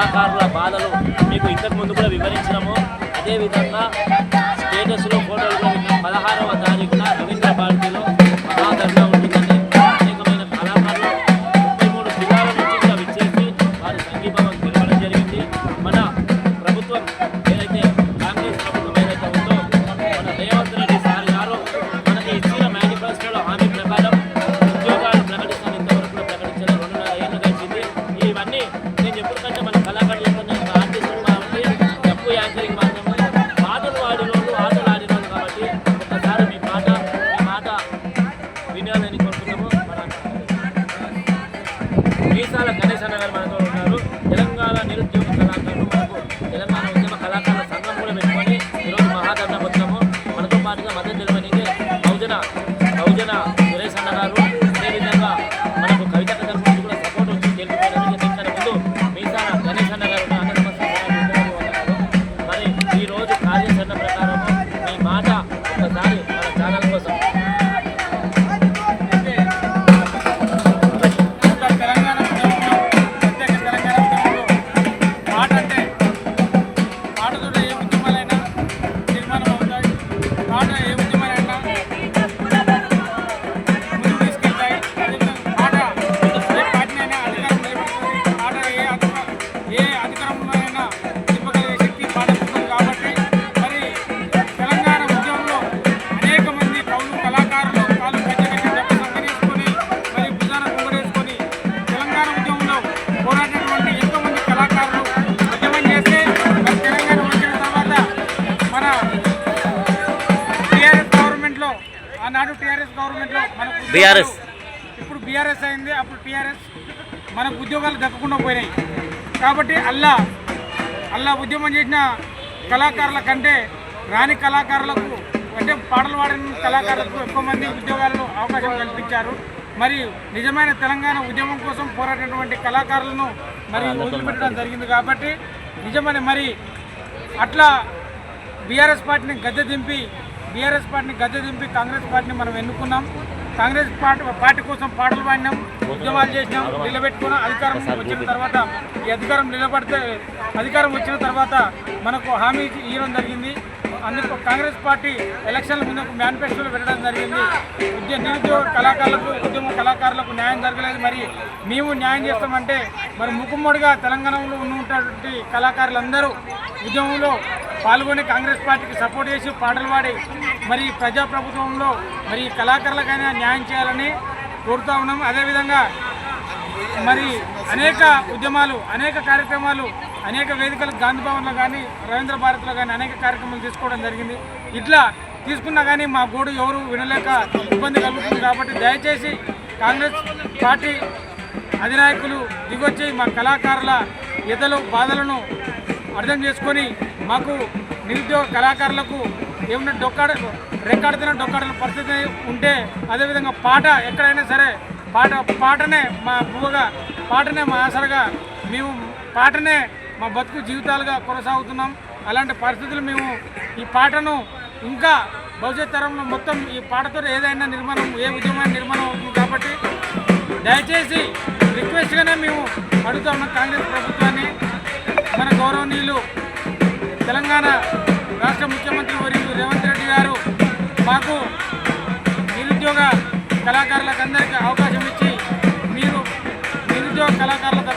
కళాకారుల బాధలు మీకు ఇంతకు ముందు కూడా వివరించినాము. అదేవిధంగా San Alberto. ఆనాడు టీఆర్ఎస్ గవర్నమెంట్లో మనకు BRS. ఇప్పుడు బీఆర్ఎస్ అయింది అప్పుడు టీఆర్ఎస్ మనకు ఉద్యోగాలు దక్కకుండా పోయినాయి కాబట్టి అల్లా అల్లా ఉద్యమం చేసిన కళాకారుల కంటే రాని కళాకారులకు అంటే పాటలు పాడిన కళాకారులకు ఎక్కువ మంది ఉద్యోగాలను అవకాశం కల్పించారు. మరి నిజమైన తెలంగాణ ఉద్యమం కోసం పోరాడినటువంటి కళాకారులను మరి వదిలిపెట్టడం జరిగింది కాబట్టి నిజమైన మరి అట్లా బీఆర్ఎస్ పార్టీని గద్దె దింపి బీఆర్ఎస్ పార్టీని గద్దె దింపి కాంగ్రెస్ పార్టీని మనం ఎన్నుకున్నాం. కాంగ్రెస్ పార్టీ పార్టీ కోసం పాటలు పాడినాం ఉద్యమాలు చేసినాం నిలబెట్టుకున్నాం అధికారం వచ్చిన తర్వాత ఈ అధికారం నిలబడితే అధికారం వచ్చిన తర్వాత మనకు హామీ ఇవ్వడం జరిగింది. అందుకు కాంగ్రెస్ పార్టీ ఎలక్షన్ల ముందు ఒక మేనిఫెస్టోలో పెట్టడం జరిగింది. ఉద్య నిరుద్యోగ కళాకారులకు ఉద్యమ కళాకారులకు న్యాయం జరగలేదు. మరి మేము న్యాయం చేస్తామంటే మరి ముక్కుమ్మడిగా తెలంగాణలో ఉన్నటువంటి కళాకారులందరూ ఉద్యమంలో పాల్గొని కాంగ్రెస్ పార్టీకి సపోర్ట్ చేసి పాటలు పాడి మరి ప్రజాప్రభుత్వంలో మరి కళాకారులకైనా న్యాయం చేయాలని కోరుతా ఉన్నాం. అదేవిధంగా మరి అనేక ఉద్యమాలు అనేక కార్యక్రమాలు అనేక వేదికలు గాంధీ భవన్లో కానీ రవీంద్ర భారత్లో కానీ అనేక కార్యక్రమాలు తీసుకోవడం జరిగింది. ఇట్లా తీసుకున్నా కానీ మా గోడు ఎవరు వినలేక ఇబ్బంది కలుగుతుంది కాబట్టి దయచేసి కాంగ్రెస్ పార్టీ అధినాయకులు దిగొచ్చి మా కళాకారుల ఇతలు బాధలను అర్థం చేసుకొని మాకు నిరుద్యోగ కళాకారులకు ఏమన్నా డొక్కాడ రెక్కాడుతున్న డొక్కాడిన పరిస్థితి ఉంటే అదేవిధంగా పాట ఎక్కడైనా సరే పాట పాటనే మా పువ్వుగా పాటనే మా ఆసరగా మేము పాటనే మా బతుకు జీవితాలుగా కొనసాగుతున్నాం. అలాంటి పరిస్థితులు మేము ఈ పాటను ఇంకా భవిష్యత్ తరంలో మొత్తం ఈ పాటతో ఏదైనా నిర్మాణం ఏ విధమైన నిర్మాణం అవుతుంది కాబట్టి దయచేసి రిక్వెస్ట్గానే మేము అడుగుతాము కాంగ్రెస్ ప్రభుత్వాన్ని. మన గౌరవనీయులు తెలంగాణ రాష్ట్ర ముఖ్యమంత్రి వర్యులు రేవంత్ రెడ్డి గారు మాకు నిరుద్యోగ కళాకారులకు అందరికీ అవకాశం ఇచ్చి మీరు నిరుద్యోగ కళాకారులకు